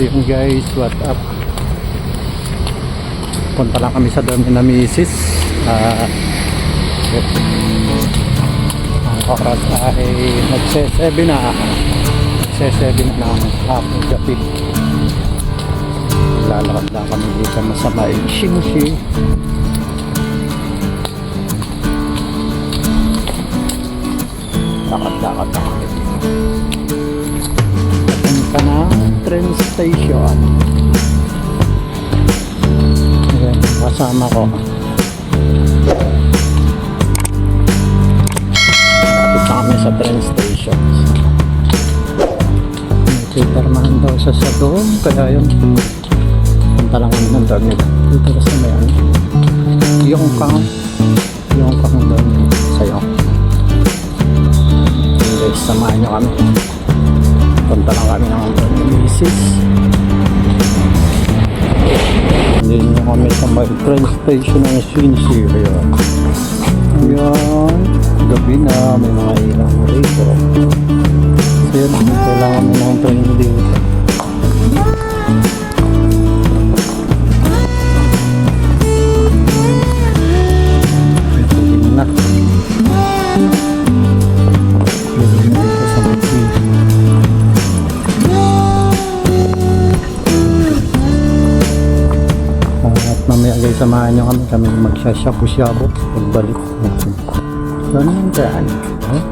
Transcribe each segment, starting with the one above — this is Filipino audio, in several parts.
So guys, what up? Punta lang kami sa dorm na misis. Ah, yun. ang oras ay nagse-7 na. Nagse-7 na ng hapong gabi. Lalakad lang kami dito sa may Xingxi. Lakad-lakad na kami dito. Punta na train station. Ayan, kasama ko. Na kami sa train station. May Peterman daw sa sa doon, kaya yun. Punta lang kami ng dorm nila. Dito kasi may ano. Yung kang, yung kang dorm nila sa'yo. Guys, samahan nyo kami. Punta lang kami ng misis. Hindi nyo kami sa may train station ng Shinsi. Ayan. Ayan. Gabi na. May mga kami. Magsasyabu-syabu. Pagbalik natin. Saan yung daan? Huh?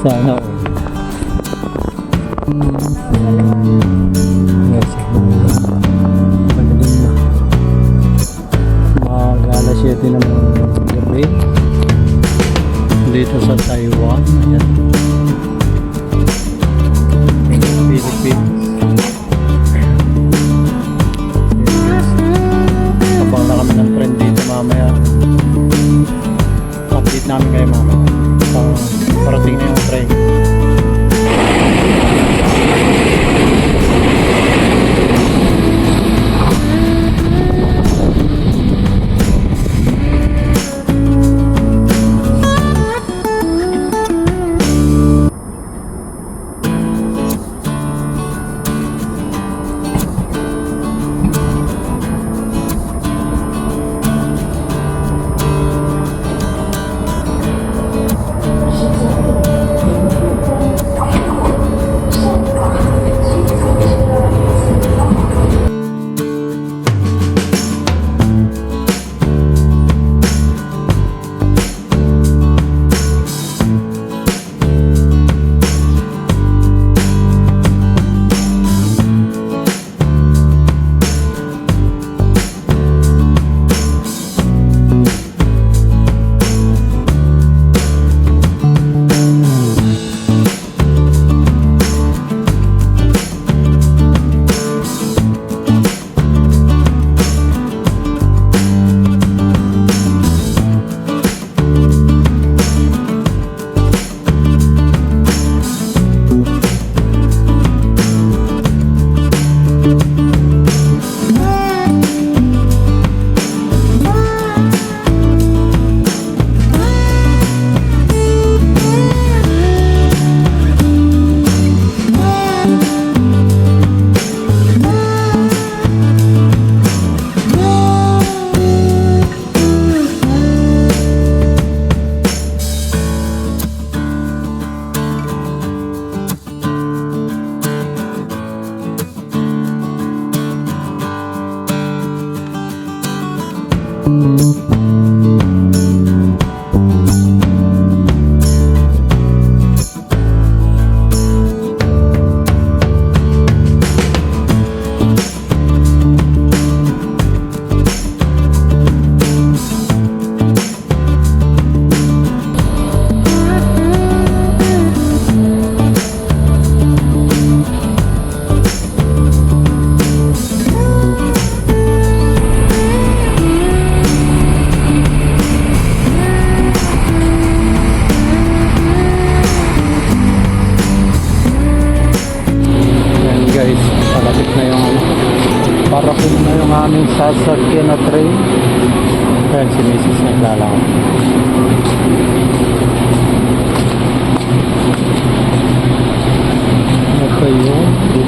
Sana all. Yes. Magaling na. Mga alas 7 ng gabi. Dito sa Taiwan. Ayan.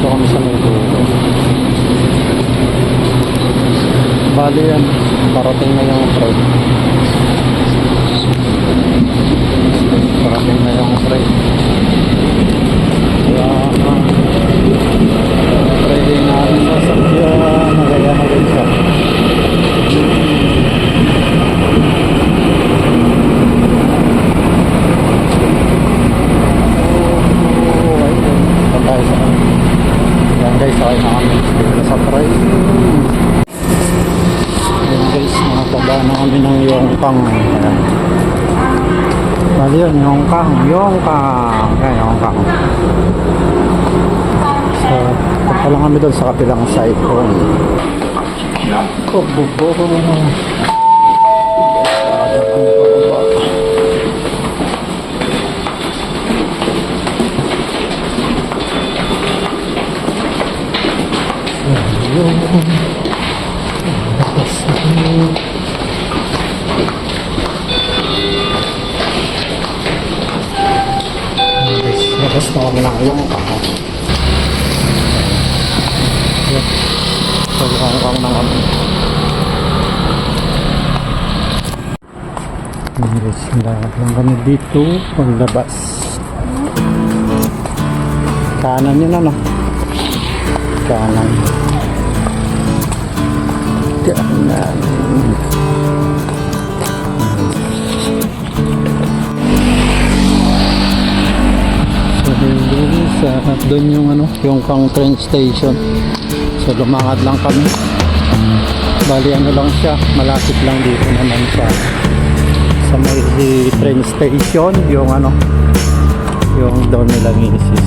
Dito kami sa may dulo. Bali yan. Parating na yung train. Parating na yung train. Kaya, ah, Friday na sa sakyan. Nagaya na doon sa kapilang side ko. Oh, bubo. Labas na kami ng Yongkang. Pagkakang ng kami. Yes, lahat lang kami dito. Paglabas. Kanan yun ano? Kanan. Kanan. So, doon yung ano, yung Kang train station. So lumakad lang kami. Bali ano lang siya, malapit lang dito naman sa sa may train station, yung ano, yung doon nila misis.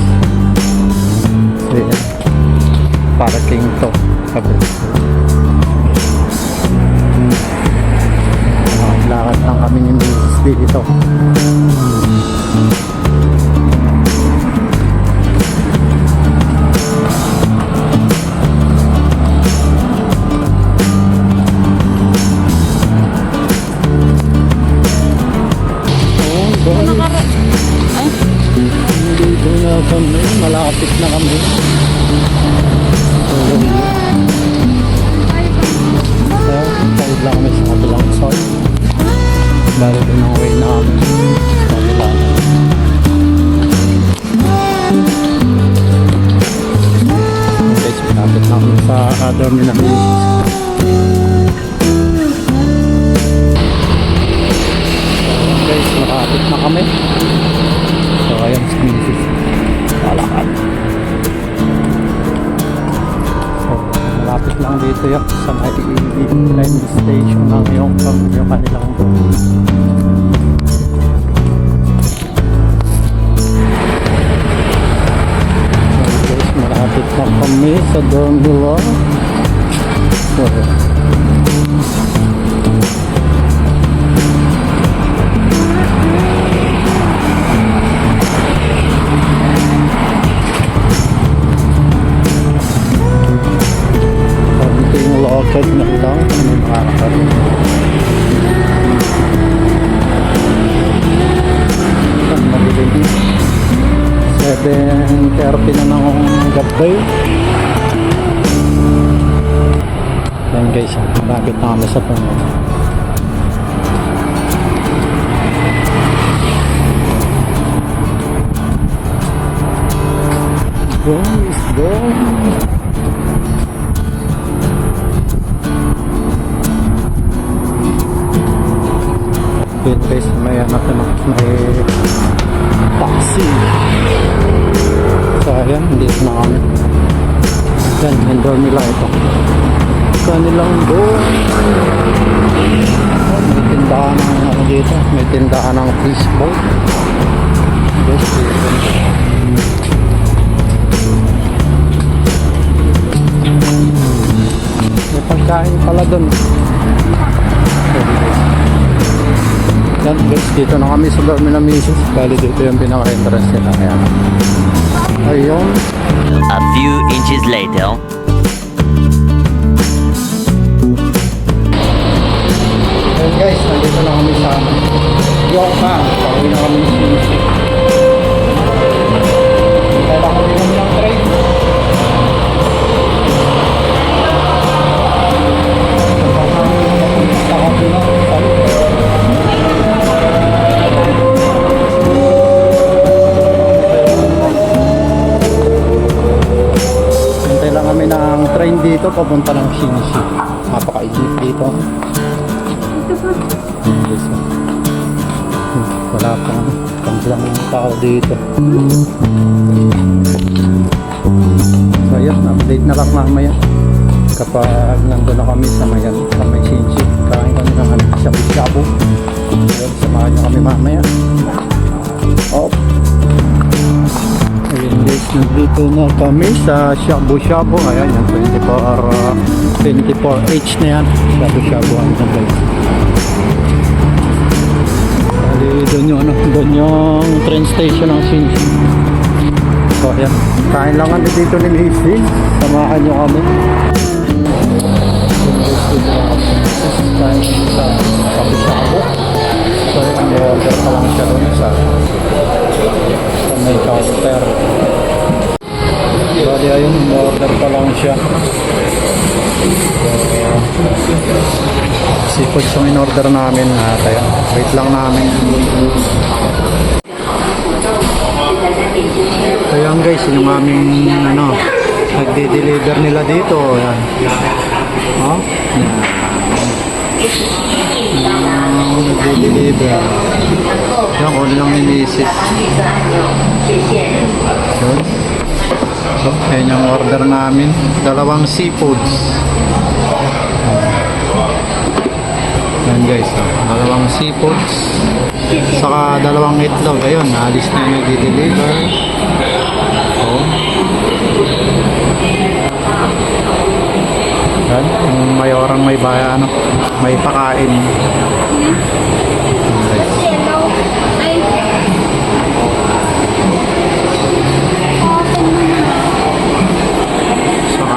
So yan, parking to. Na kami, malapit na kami. So, side lang kami sa kabilang side. Bali din ang way namin. Sa kabila na. Na kami sa other na kami. Dito yung sa may line station ng yung, yung kanilang malapit na kami sa Dormula. So, 7.30 na ng gabi. Yan guys, malapit na kami sa puno. Guys, guys. Yun guys, may ka na, may taxi. So ayan, dito na kami. Yan, yung door nila ito. Kanilang door. May tindahan ng ano dito, may tindahan ng fishbowl. Dito. May pagkain pala doon. Yan guys, dito na kami sa Garmin Amisos. Bali dito yung pinaka-entrance nila. Ayan. Ayun. A few inches later. Ayan guys, nandito na kami sa York Bank. Pauwi na kami sa York Shinshi. Napakaigip dito. Sir. Hmm, Wala pa. Kami lang ng tao dito. So yun, update na lang mamaya. Kapag nandun na kami sa mayan, sa may Shinshi. Kain kami ng ano, shabu-shabu. Yun, samahan nyo kami mamaya. Oh. Nandito na kami sa Shabu Shabu. Ayan, yung 24, uh, 24H na yan. Shabu Shabu. Ayan guys. Bali, doon yung, ano, doon yung train station ng Shinji. So, ayan. Kain lang kami dito ni Macy. Samahan nyo kami. Kain sa Shabu Shabu. So, ayan, order pa lang siya doon sa sa may counter. Bali ayun, order pa lang siya. So, seafood yung in-order namin at ayun, wait lang namin. So yan guys, yun yung aming ano, nagde-deliver nila dito. Yan. Oh, yan. Yan, nagde-deliver. Yan, kulo lang ni Mrs. Yun. So, yan yung order namin. Dalawang seafoods. Yan guys, oh. dalawang seafoods. Saka dalawang itlog. Ayun, alis na yung nag-deliver. Oh. Yan, yung may orang may baya, ano, may pakain.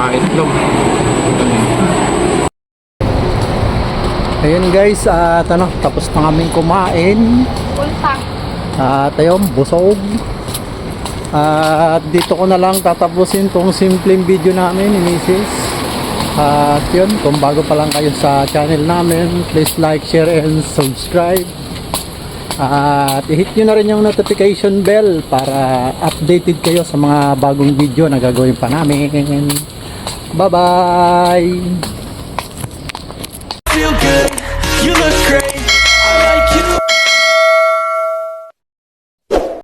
Saka itlog. Ayun guys, at ano, tapos na kaming kumain. At ayun, busog. At dito ko na lang tatapusin tong simpleng video namin ni Mrs. At yun, kung bago pa lang kayo sa channel namin, please like, share, and subscribe. At i-hit nyo na rin yung notification bell para updated kayo sa mga bagong video na gagawin pa namin. Bye-bye!